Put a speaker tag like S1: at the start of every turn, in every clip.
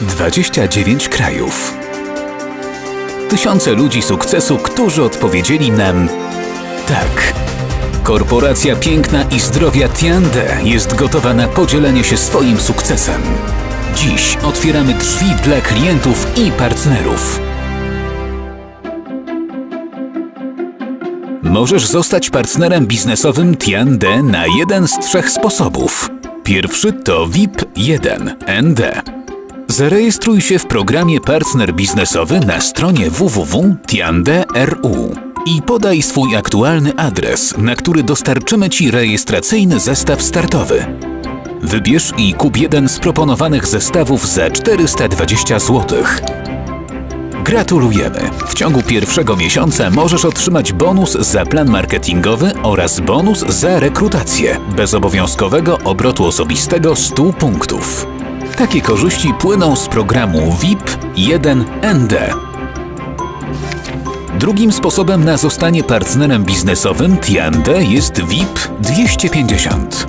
S1: 29 krajów. Tysiące ludzi sukcesu, którzy odpowiedzieli nam tak. Korporacja Piękna i Zdrowia Tiande jest gotowa na podzielenie się swoim sukcesem. Dziś otwieramy drzwi dla klientów i partnerów. Możesz zostać partnerem biznesowym Tiande na jeden z trzech sposobów. Pierwszy to VIP 1 ND. Zarejestruj się w programie Partner Biznesowy na stronie www.tiande.ru i podaj swój aktualny adres, na który dostarczymy Ci rejestracyjny zestaw startowy. Wybierz i kup jeden z proponowanych zestawów za 420 zł. Gratulujemy! W ciągu pierwszego miesiąca możesz otrzymać bonus za plan marketingowy oraz bonus za rekrutację bezobowiązkowego obrotu osobistego 100 punktów. Takie korzyści płyną z programu VIP 1ND. Drugim sposobem na zostanie partnerem biznesowym Tiande jest VIP 250.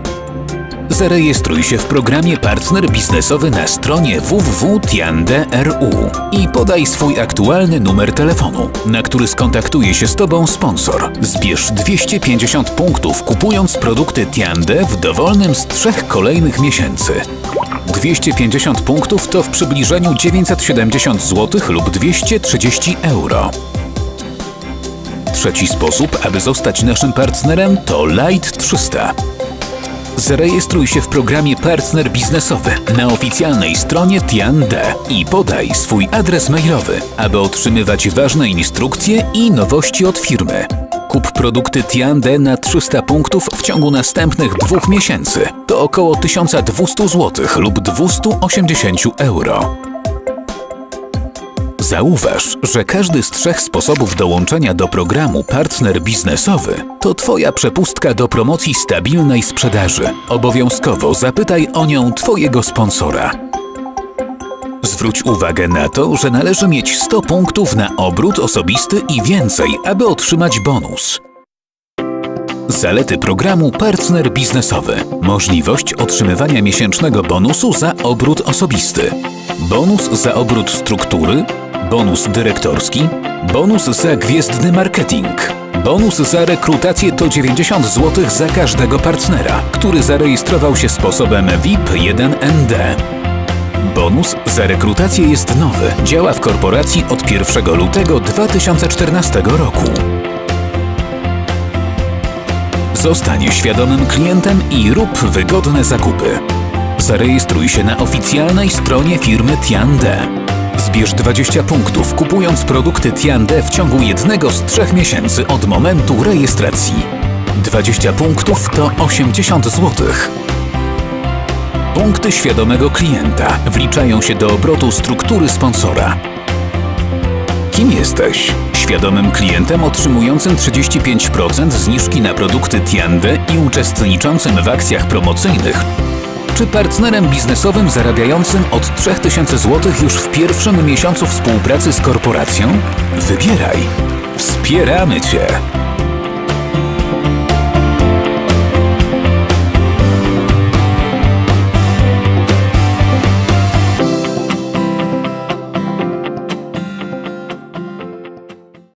S1: Zarejestruj się w programie Partner Biznesowy na stronie www.tiande.ru i podaj swój aktualny numer telefonu, na który skontaktuje się z Tobą sponsor. Zbierz 250 punktów kupując produkty Tiande w dowolnym z trzech kolejnych miesięcy. 250 punktów to w przybliżeniu 970 zł lub 230 euro. Trzeci sposób, aby zostać naszym partnerem to Light 300. Zarejestruj się w programie Partner Biznesowy na oficjalnej stronie Tiande i podaj swój adres mailowy, aby otrzymywać ważne instrukcje i nowości od firmy. Kup produkty Tiande na 300 punktów w ciągu następnych dwóch miesięcy. To około 1200 zł lub 280 euro. Zauważ, że każdy z trzech sposobów dołączenia do programu Partner Biznesowy to Twoja przepustka do promocji stabilnej sprzedaży. Obowiązkowo zapytaj o nią Twojego sponsora. Zwróć uwagę na to, że należy mieć 100 punktów na obrót osobisty i więcej, aby otrzymać bonus. Zalety programu Partner Biznesowy. Możliwość otrzymywania miesięcznego bonusu za obrót osobisty. Bonus za obrót struktury. Bonus dyrektorski. Bonus za gwiezdny marketing. Bonus za rekrutację to 90 zł za każdego partnera, który zarejestrował się sposobem VIP 1ND. Bonus za rekrutację jest nowy. Działa w korporacji od 1 lutego 2014 roku. Zostań świadomym klientem i rób wygodne zakupy. Zarejestruj się na oficjalnej stronie firmy Tiande. Zbierz 20 punktów kupując produkty Tiande w ciągu jednego z trzech miesięcy od momentu rejestracji. 20 punktów to 80 zł. Punkty świadomego klienta wliczają się do obrotu struktury sponsora. Kim jesteś? Świadomym klientem otrzymującym 35% zniżki na produkty Tiande i uczestniczącym w akcjach promocyjnych? Czy partnerem biznesowym zarabiającym od 3000 zł już w pierwszym miesiącu współpracy z korporacją? Wybieraj. Wspieramy Cię!